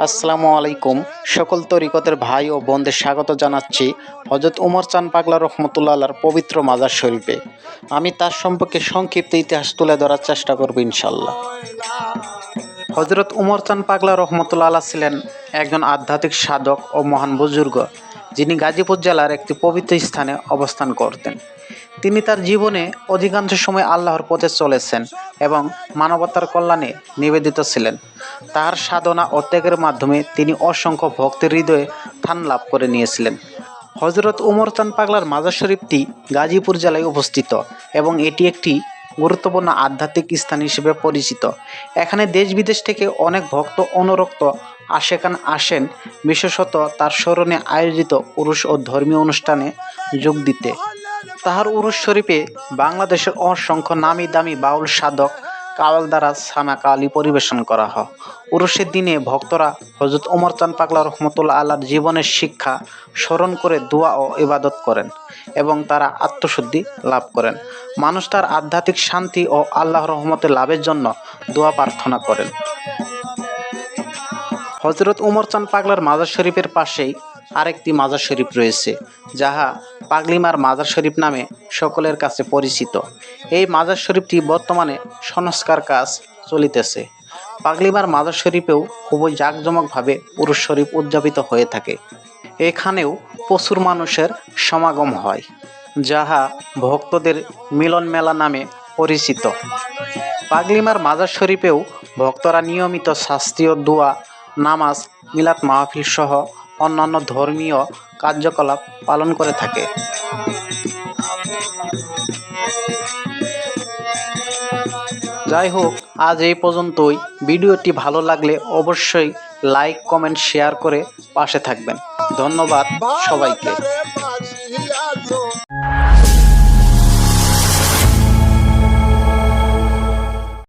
আসসালামু আলাইকুম। সকল তরিকতের ভাই ও বোনদের স্বাগত জানাচ্ছি হজরত উমর চান পাগলা রহমতুল্লাহ আল্লাহর পবিত্র মাজার শরীফে। আমি তার সম্পর্কে সংক্ষিপ্ত ইতিহাস তুলে ধরার চেষ্টা করব ইনশাল্লাহ হজরত উমর চান পাগলা রহমতুল্লাহ ছিলেন একজন আধ্যাত্মিক সাধক ও মহান বুজুর্গ, যিনি গাজীপুর জেলার একটি পবিত্র স্থানে অবস্থান করতেন। তিনি তার জীবনে অধিকাংশ সময় আল্লাহর পথে চলেছেন এবং মানবতার কল্যাণে নিবেদিত ছিলেন। তার সাধনা ও ত্যাগের মাধ্যমে তিনি অসংখ্য ভক্তের হৃদয়ে স্থান লাভ করে নিয়েছিলেন। হজরত উমর চান পাগলার মাজার শরীফটি গাজীপুর জেলায় অবস্থিত এবং এটি একটি গুরুত্বপূর্ণ আধ্যাত্মিক স্থান হিসেবে পরিচিত। এখানে দেশ বিদেশ থেকে অনেক ভক্ত অনুরক্ত আশেকান আসেন, বিশেষত তার স্মরণে আয়োজিত পুরুষ ও ধর্মীয় অনুষ্ঠানে যোগ দিতে। তাহার উরুষ শরীফে বাংলাদেশের অসংখ্য নামি দামি বাউল সাধক কাওয়াল দ্বারা সানা কালি পরিবেশন করা হয়। উরুষের দিনে ভক্তরা হজরত ওমর চান পাগলা রহমতুল্লাহ আল্লাহর জীবনের শিক্ষা স্মরণ করে দোয়া ও ইবাদত করেন এবং তারা আত্মশুদ্ধি লাভ করেন। মানুষ তার আধ্যাত্মিক শান্তি ও আল্লাহ রহমতে লাভের জন্য দোয়া প্রার্থনা করেন। হজরত উমর চান পাগলার মাজার শরীফের পাশেই আরেকটি মাজার শরীফ রয়েছে, যাহা পাগলিমার মাজার শরীফ নামে সকলের কাছে পরিচিত। এই মাজার শরীফটি বর্তমানে সংস্কার কাজ চলিতেছে। পাগলিমার মাজার শরীফেও খুবই জাঁকজমকভাবে পুরুষ শরীফ উদযাপিত হয়ে থাকে। এখানেও প্রচুর মানুষের সমাগম হয়, যাহা ভক্তদের মিলন মেলা নামে পরিচিত। পাগলিমার মাজার শরীফেও ভক্তরা নিয়মিত শাস্ত্রীয় দোয়া, নামাজ, মিলাদ মাহফিল সহ অন্যান্য ধর্মীয় কার্যকলাপ পালন করে থাকে। যাই হোক, আজ এই পর্যন্তই। ভিডিওটি ভালো লাগলে অবশ্যই লাইক, কমেন্ট, শেয়ার করে পাশে থাকবেন। ধন্যবাদ সবাইকে।